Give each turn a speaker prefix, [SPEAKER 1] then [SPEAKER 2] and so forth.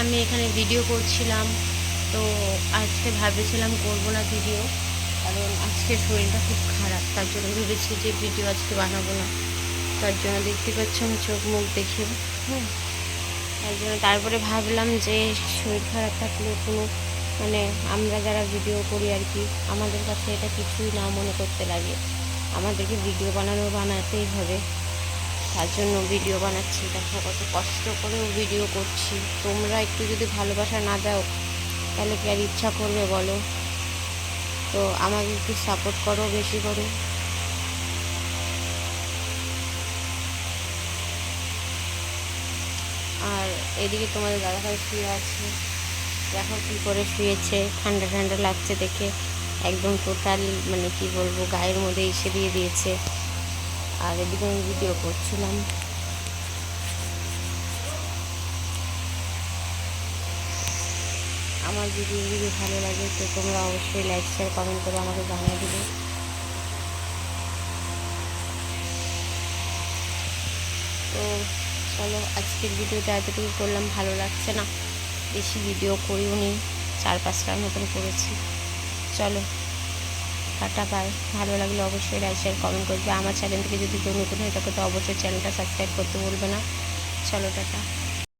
[SPEAKER 1] আমি এখানে ভিডিও করছিলাম, তো আজকে ভেবেছিলাম করব না ভিডিও কারণ আজকে শরীরটা খুব খারাপ, তার জন্য ভেবেছি যে ভিডিও আজকে বানাবো না। তার জন্য দেখতে পাচ্ছ আমি চোখ মুখ দেখে হ্যাঁ তার জন্য তারপরে ভাবলাম যে শরীর খারাপ থাকলে কোনো মানে আমরা যারা ভিডিও করি আর কি, আমাদের কাছে এটা কিছুই না মনে করতে লাগে। আমাদেরকে ভিডিও বানানো বানাতেই হবে। তার জন্য ভিডিও বানাচ্ছি। দেখো কত কষ্ট করেও ভিডিও করছি। তোমরা একটু যদি ভালোবাসা না দাও, তাহলে কি আর ইচ্ছা করবে বলো? তো আমাকে একটু সাপোর্ট করো বেশি করে। আর এদিকে তোমাদের দাদাভাই শুয়ে আছে। দেখো কী করে শুয়েছে। ঠান্ডা ঠান্ডা লাগছে দেখে। একদম টোটাল মানে কি বলব, গায়ের মধ্যে এসে দিয়ে দিয়েছে। আর এদিকে আমি ভিডিও করছিলাম। আমার ভিডিও যদি ভালো লাগে, তো তোমরা অবশ্যই লাইক শেয়ার কমেন্ট করে আমাকে জানিয়ে দেবে। তো চলো, আজকের ভিডিওটা এতটুকু করলাম। ভালো লাগছে না? বেশি ভিডিও করিও নি। চার পাঁচটার মতন করেছি। চলো। টাটা পায়, ভালো লাগলে অবশ্যই লাইক শেয়ার কমেন্ট করবে। আমার চ্যানেল থেকে যদি কেউ নতুন হয়ে থাকে, তো অবশ্যই চ্যানেলটা সাবস্ক্রাইব করতে বলবে না। চলো টাটা।